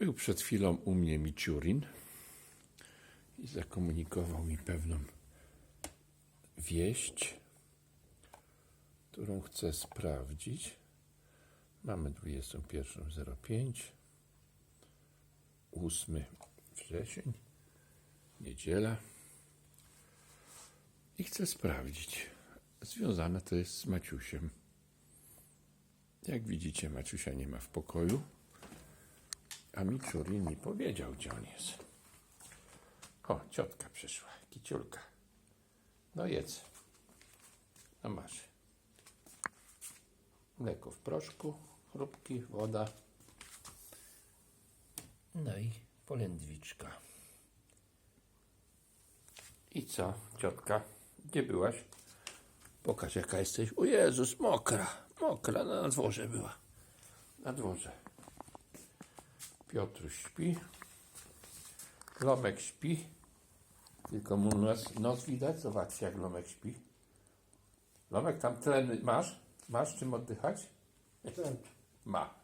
Był przed chwilą u mnie Miciurin i zakomunikował mi pewną wieść, którą chcę sprawdzić. Mamy 21.05, 8 wrzesień, niedziela i chcę sprawdzić. Związane to jest z Maciusiem. Jak widzicie, Maciusia nie ma w pokoju, a Miczurin mi powiedział, gdzie on jest. O, ciotka przyszła, kiciulka. No jedz. No masz. Mleko w proszku, chrupki, woda. No i polędwiczka. I co, ciotka? Gdzie byłaś? Pokaż, jaka jesteś. O Jezus, mokra. Mokra, na dworze była. Na dworze. Piotruś śpi. Lomek śpi. Tylko mu nos, nos widać. Zobaczcie, jak Lomek śpi. Lomek, tam tlen masz? Masz czym oddychać? Ma.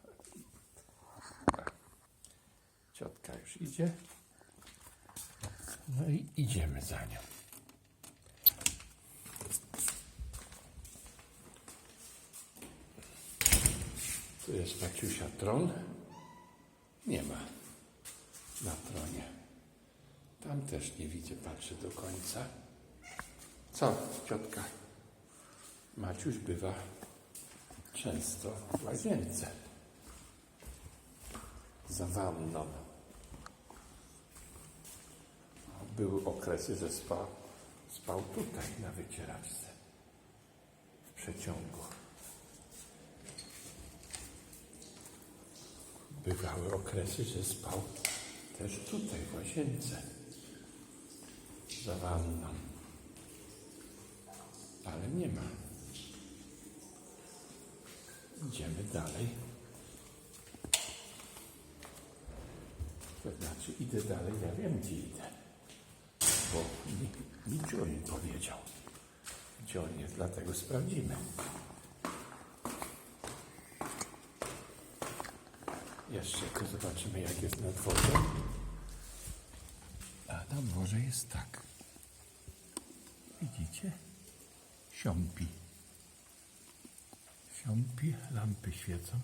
Ciotka już idzie. No i idziemy za nią. Tu jest Maciusia tron. Nie ma na tronie. Tam też nie widzę, patrzę do końca. Co, ciotka? Maciuś bywa często w łazience. Za wanną. Były okresy, że spał, spał tutaj na wycieraczce. W przeciągu. Bywały okresy, że spał też tutaj w łazience. Za wanną. Ale nie ma. Idziemy dalej. To znaczy idę dalej, ja wiem gdzie idę. Bo mi, mi Jorin powiedział, gdzie on jest, dlatego sprawdzimy. Jeszcze tylko zobaczymy jak jest na dworze. A na dworze jest tak. Widzicie? Siąpi. Siąpi, lampy świecą.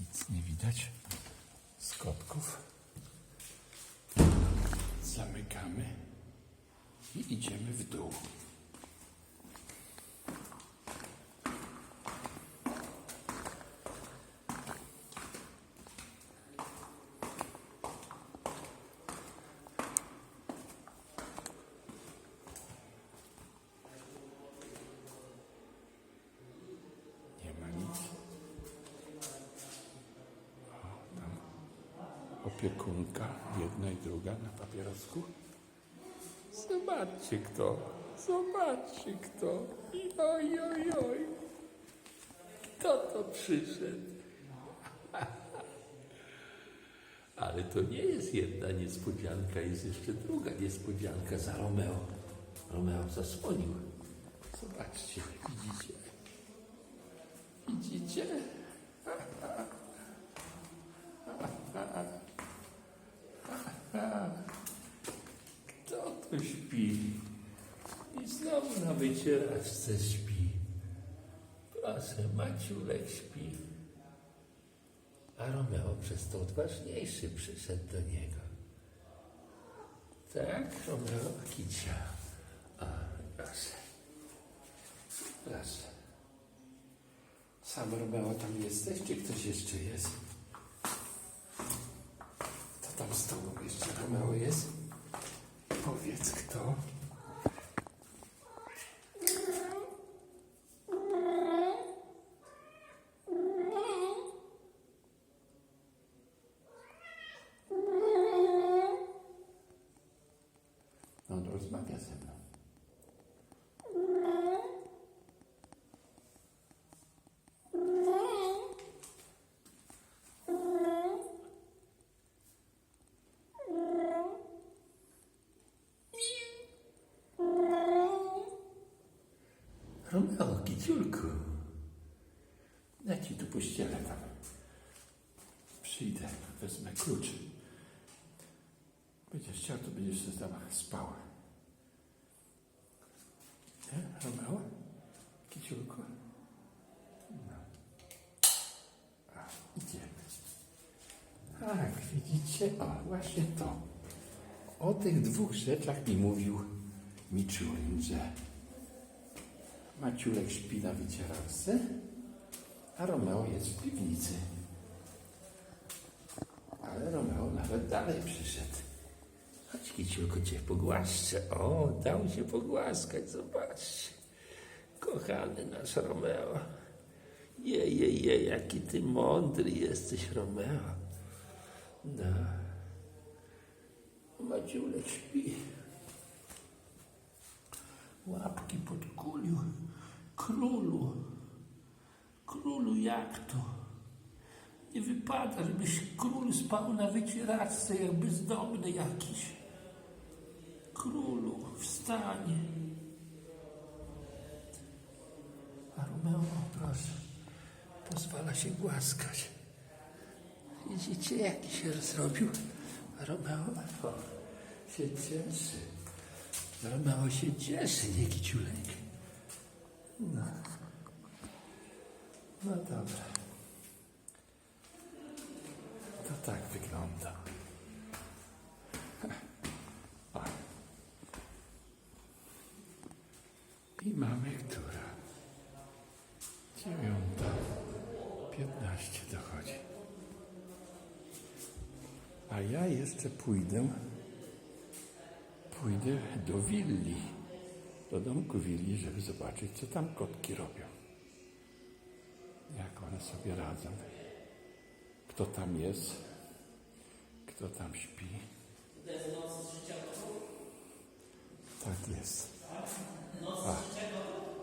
Nic nie widać. Skotków. Zamykamy i idziemy w dół. Nie ma nic. O, tam opiekunka, jedna i druga na papierosku. Zobaczcie kto, zobaczcie kto. Oj, oj, oj. Kto to przyszedł? Ale to nie jest jedna niespodzianka, jest jeszcze druga niespodzianka za Romeo. Romeo zasłonił. Zobaczcie, widzicie? Widzicie? Kto tu śpi? I znowu na wycieraczce śpi. Proszę, Maciulek śpi. A Romeo przez to odważniejszy przyszedł do niego. Tak, Romeo, kicia. A, proszę. Proszę. Sam Romeo tam jesteś, czy ktoś jeszcze jest? Kto tam z tobą jeszcze Romeo jest? Powiedz kto. On rozmawia ze mną. Romeo, kiciulku. Ja ci tu pościelę tam. Przyjdę, wezmę klucz. Będziesz chciał, to będziesz sobie tam spał. Nie, Romeo? Kiciulku? No. A, idziemy. Tak, widzicie? O, właśnie to. O tych dwóch rzeczach mi mówił Miczulin, że Maciulek śpi na wycieralce, a Romeo jest w piwnicy. Ale Romeo nawet dalej przyszedł. Chodź, Kiciulku, cię pogłaszczę. O, dał się pogłaskać, zobaczcie. Kochany nasz Romeo. Je, je, je, jaki ty mądry jesteś, Romeo. No. Maciulek śpi. Łapki pod kuliu. Królu. Królu, jak to? Nie wypada, żebyś król spał na wycieraczce jak bezdomny jakiś. Królu, wstań. A Romeo, proszę, pozwala się głaskać. Widzicie, jaki się zrobił? Romeo się cieszy. Romeo się cieszy, nie kiciulek. No. No dobra. To tak wygląda. O. I mamy która? Dziewiąta. Piętnaście dochodzi. A ja jeszcze pójdę, pójdę do willi, do domku willi, żeby zobaczyć, co tam kotki robią. Jak one sobie radzą. Kto tam jest, kto tam śpi. Tak jest. A,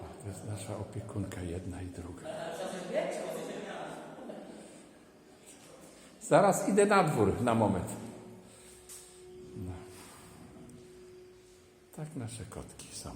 a to jest nasza opiekunka jedna i druga. Zaraz idę na dwór na moment. Tak nasze kotki są.